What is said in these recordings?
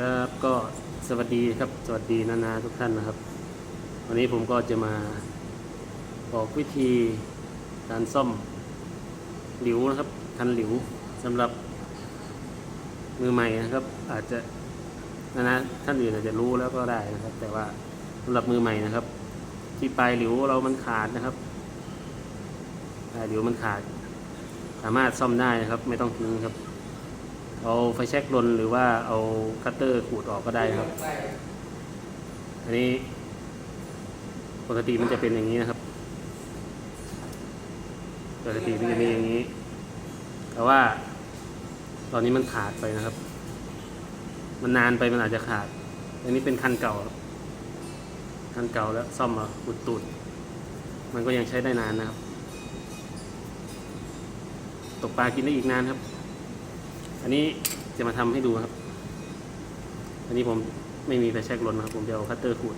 ครับก็สวัสดีครับ สวัสดีนานาทุกท่านนะครับ วันนี้ผมก็จะมาบอกวิธีการซ่อมหลิวนะครับ คันหลิวสำหรับมือใหม่นะครับ อาจจะนานาท่านอื่นอาจจะรู้แล้วก็ได้นะครับ แต่ว่าสำหรับมือใหม่นะครับ ที่ปลายหลิวเรามันขาดนะครับปลายหลิวมันขาด สามารถซ่อมได้นะครับ ไม่ต้องทิ้งครับ เอาไฟแช็กลนหรือว่าเอาคัตเตอร์ขูดออกก็ได้ครับ อันนี้ปกติมันจะเป็นอย่างนี้นะครับ ปกติมันจะมีอย่างนี้ แต่ว่า ตอนนี้มันขาดไปนะครับ มันนานไปมันอาจจะขาด อันนี้เป็นคันเก่าคันเก่าแล้วซ่อมมาอุดตูดมันก็ยังใช้ได้นานนะครับ ตกปลากินได้อีกนานครับ อันนี้จะมาทำให้ดูครับ อันนี้ผมไม่มีไฟแช็กลนนะครับ ผมจะเอาคัตเตอร์ขูด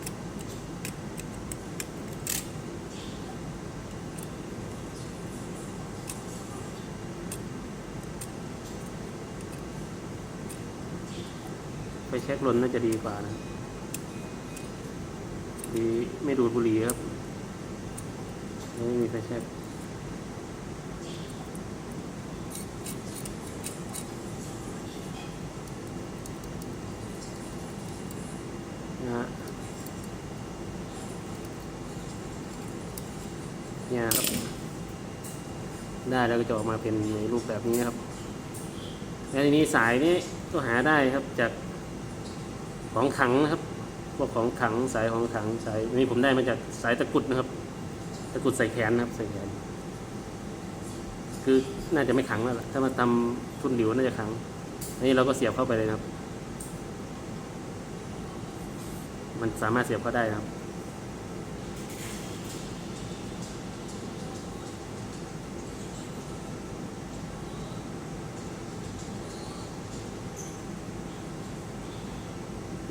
ไฟแช็กลนน่าจะดีกว่านะดีไม่ดูดบุหรี่ครับ ไม่มีไฟแช็ก เนี่ยครับ ได้แล้วก็จะออกมาเป็นในรูปแบบนี้ครับแล้วทีนี้สายนี้ก็หาได้ครับจากของขังนะครับพวกของขังสายของขังสายนี้ผมได้มาจากสายตะกุดนะครับ ตะกุดใส่แขนนะครับใส่แขน คือน่าจะไม่ขังแล้วล่ะถ้ามาทำทุ่นหลิวน่าจะขังอันนี้เราก็เสียบเข้าไปเลยนะครับ มันสามารถเสียบเข้าได้นะครับ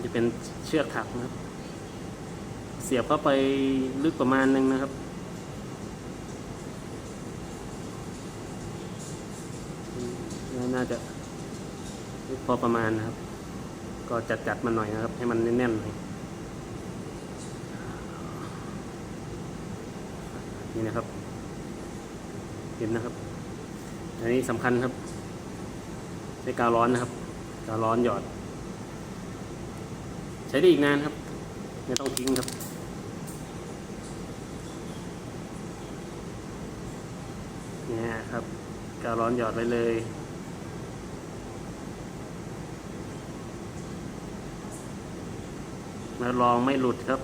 จะเป็นเชือกถักนะครับ เสียบเข้าไปลึกประมาณนึงนะครับ น่าจะลึกพอประมาณนะครับ ก็จัดจัดๆมันหน่อยนะครับ ให้มันแน่นๆหน่อยนี่นะครับ เห็นนะครับ อันนี้สำคัญครับใช้กาวร้อนนะครับ กาวร้อนหยอด ช้ได้อีกนานครับ ไม่ต้องทิ้งครับ เนี่ยครับกาวร้อนหยอดไว้เลย มาลองไม่หลุดครับ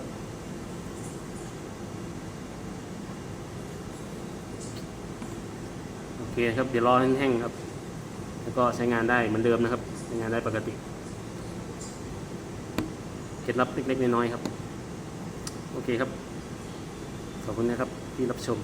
โอเคครับ เดี๋ยวรอแห้งๆครับ แล้วก็ใช้งานได้เหมือนเดิมนะครับ ใช้งานได้ปกติ ล็ดลับเล็กๆน้อยๆครับ โอเคครับ ขอบคุณนะครับที่รับชม